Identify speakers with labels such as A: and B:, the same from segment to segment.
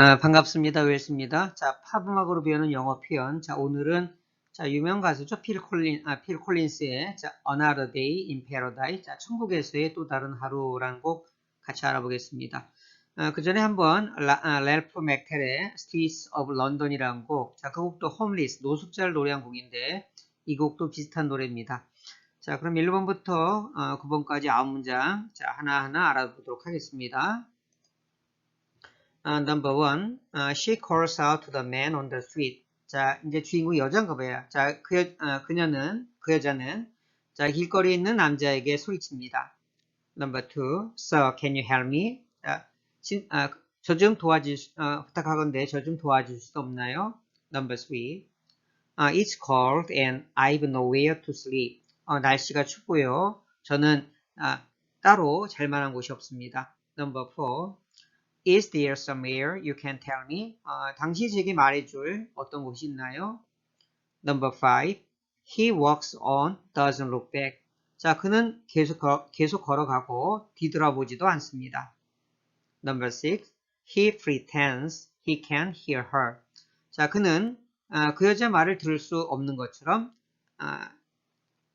A: 아, 반갑습니다. 웰스입니다. 자, 팝음악으로 배우는 영어 표현. 자, 오늘은 자, 유명 가수죠. 필 콜린, 아, 필 콜린스의 자, Another Day in Paradise. 자, 천국에서의 또 다른 하루라는 곡 같이 알아보겠습니다. 아, 그 전에 한번 라, 아, 랄프 맥텔의 Streets of London이라는 곡. 자, 그 곡도 홈리스, 노숙자를 노래한 곡인데 이 곡도 비슷한 노래입니다. 자, 그럼 1번부터 어, 9번까지 아홉 문장 자, 하나하나 알아보도록 하겠습니다. 아, number one, 아, she calls out to the man on the street. 자, 이제 주인공이 여자인가 봐요. 자, 그, 여, 아, 그녀는, 그 여자는, 자, 길거리에 있는 남자에게 소리칩니다. Number two, sir, can you help me? 자, 진, 아, 저좀 도와줄, 수- 어, 부탁하건데 저 좀 도와줄 수 없나요? Number three, 아, it's cold and I've nowhere to sleep. 어, 날씨가 춥고요. 저는 아, 따로 잘 만한 곳이 없습니다. Number four, Is there somewhere you can tell me? 어, 당신이 제게 말해줄 어떤 곳이 있나요? Number five, he walks on, doesn't look back. 자, 그는 계속, 거- 계속 걸어가고 뒤돌아보지도 않습니다. Number six, he pretends he can hear her. 자, 그는 아, 그 여자 말을 들을 수 없는 것처럼 아,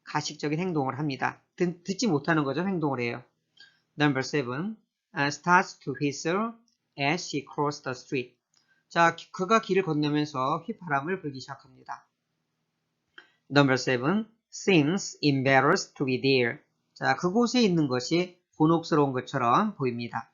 A: 가식적인 행동을 합니다. 듣, 듣지 못하는 거죠. 행동을 해요. Number seven, uh, starts to whistle as she crossed the street. 자, 기- 그가 길을 건너면서 휘파람을 불기 시작합니다. Number seven, seems embarrassed to be there. 자, 그곳에 있는 것이 곤혹스러운 것처럼 보입니다.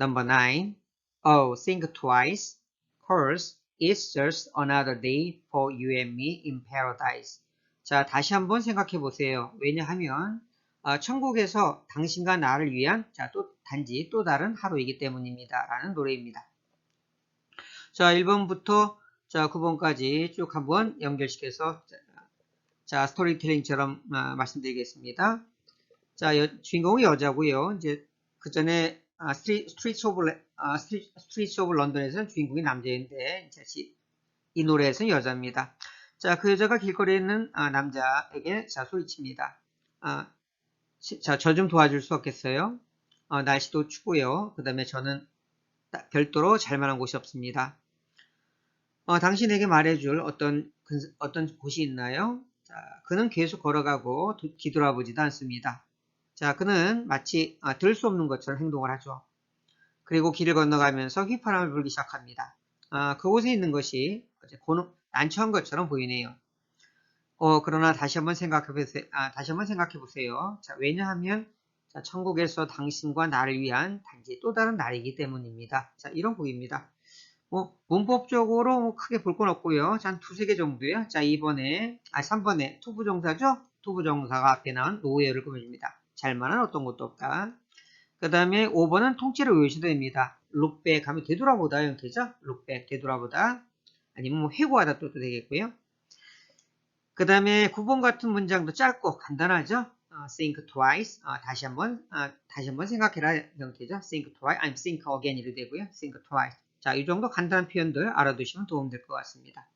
A: Number nine, oh, think twice. Course, it's just another day for you and me in paradise. 자, 다시 한번 생각해 보세요. 왜냐하면 어, 천국에서 당신과 나를 위한 자, 또 단지 또 다른 하루이기 때문입니다. 라는 노래입니다. 자, 1번부터 자, 9번까지 쭉 한번 연결시켜서 자, 자, 스토리텔링처럼 아, 말씀드리겠습니다. 자, 여- 주인공은 여자고요. 이제 그 전에 아, 스트리, 스트리트 오브 레- 아, 스트리, 스트리트 오브 런던에서는 주인공이 남자인데 시- 이 노래에서는 여자입니다. 자, 그 여자가 길거리에 있는 아, 남자에게 자 소리칩니다. 아, 시- 자, 저 좀 도와줄 수 없겠어요? 어, 날씨도 춥고요. 그 다음에 저는 따- 별도로 잘 만한 곳이 없습니다. 어, 당신에게 말해줄 어떤 근- 어떤 곳이 있나요? 자, 그는 계속 걸어가고 도- 뒤돌아보지도 않습니다. 자, 그는 마치 아, 들 수 없는 것처럼 행동을 하죠. 그리고 길을 건너가면서 휘파람을 불기 시작합니다. 아, 그곳에 있는 것이 난처한 것처럼 보이네요. 어, 그러나 다시 한번 생각해 보세요. 아, 다시 한번 생각해 보세요. 자, 왜냐하면 자, 천국에서 당신과 나를 위한 단지 또 다른 날이기 때문입니다. 자, 이런 곡입니다. 뭐, 문법적으로 뭐 크게 볼 건 없고요. 자, 한 두세 개 정도요. 자, 2번에, 아, 3번에 투부정사죠? 투부정사가 앞에 나온 노예를 꾸며줍니다. 잘만한 어떤 것도 없다. 그 다음에 5번은 통째로 외우셔도 됩니다. lookback 하면 되돌아보다 형태죠? lookback, 되돌아보다. 아니면 뭐 회고하다 또 되겠고요. 그 다음에 9번 같은 문장도 짧고 간단하죠? 어, think twice, 어, 다시 한번, 어, 다시 한번 생각해라 형태죠? think twice, 아니면 think again 이도 되고요. think twice. 자, 이 정도 간단한 표현들 알아두시면 도움될 것 같습니다.